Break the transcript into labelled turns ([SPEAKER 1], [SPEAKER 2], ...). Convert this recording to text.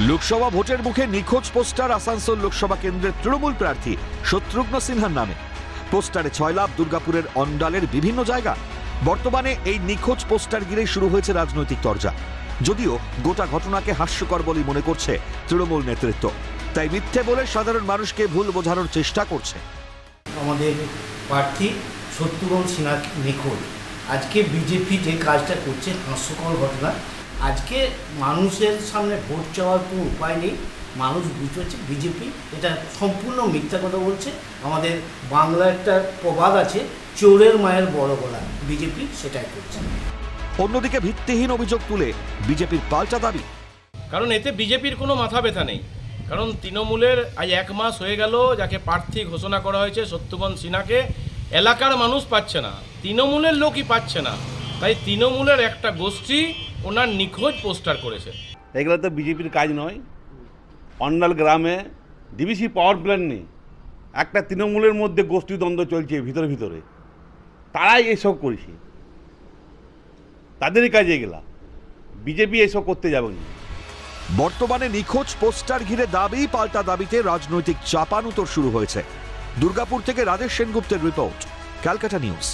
[SPEAKER 1] লোকসভা ভোটের মুখে নিখোঁজ পোস্টার আসানসোল লোকসভা কেন্দ্রের তৃণমূল প্রার্থী শত্রুঘ্ন সিনহার নামে। পোস্টারে ছয় লাভ দুর্গাপুরের অন্ডালের বিভিন্ন জায়গা। বর্তমানে এই নিখোঁজ পোস্টার ঘিরেই শুরু হয়েছে রাজনৈতিক তরজা। যদিও গোটা ঘটনাকে হাস্যকর বলেই মনে করছে তৃণমূল নেতৃত্ব। তাই মিথ্যে বলে সাধারণ মানুষকে ভুল বোঝানোর চেষ্টা করছে।
[SPEAKER 2] আমাদের প্রার্থী শত্রুঘ্ন সিনহা নিখোঁজ। আজকে বিজেপি যে কাজটা করছে হাস্যকর ঘটনা আজকে মানুষের সামনে ভোট চাওয়ার কোনো উপায় নেই। মানুষ বুঝতে পারছে বিজেপি এটা সম্পূর্ণ মিথ্যা কথা বলছে। আমাদের বাংলা একটা প্রবাদ আছে চোরের মায়ের বড় গলা। বিজেপি সেটাই করছে।
[SPEAKER 1] অন্যদিকে ভিত্তিহীন অভিযোগ তুলে বিজেপির পাল্টা দাবি।
[SPEAKER 3] কারণ এতে বিজেপির কোনো মাথা ব্যথা নেই। কারণ তৃণমূলের আজ এক মাস হয়ে গেল যাকে প্রার্থী ঘোষণা করা হয়েছে সত্যবন সিনহাকে এলাকার মানুষ পাচ্ছে না। তৃণমূলের লোকই পাচ্ছে না। তাই তৃণমূলের একটা গোষ্ঠী ওনার নিখোঁজ পোস্টার করেছে।
[SPEAKER 4] এগুলো তো বিজেপির কাজ নয়। অন্ডাল গ্রামে ডিবিসি পাওয়ার প্ল্যান্ট নেই। একটা তৃণমূলের মধ্যে গোষ্ঠীদ্বন্দ্ব চলছে ভিতরে ভিতরে। তারাই এসব করেছে। তাদেরই কাজ এগুলা। বিজেপি এসব করতে যাবে না।
[SPEAKER 1] বর্তমানে নিখোঁজ পোস্টার ঘিরে দাবি পাল্টা দাবিতে রাজনৈতিক চাপানুতর শুরু হয়েছে। দুর্গাপুর থেকে রাজেশ সেনগুপ্তের রিপোর্ট ক্যালকাটা নিউজ।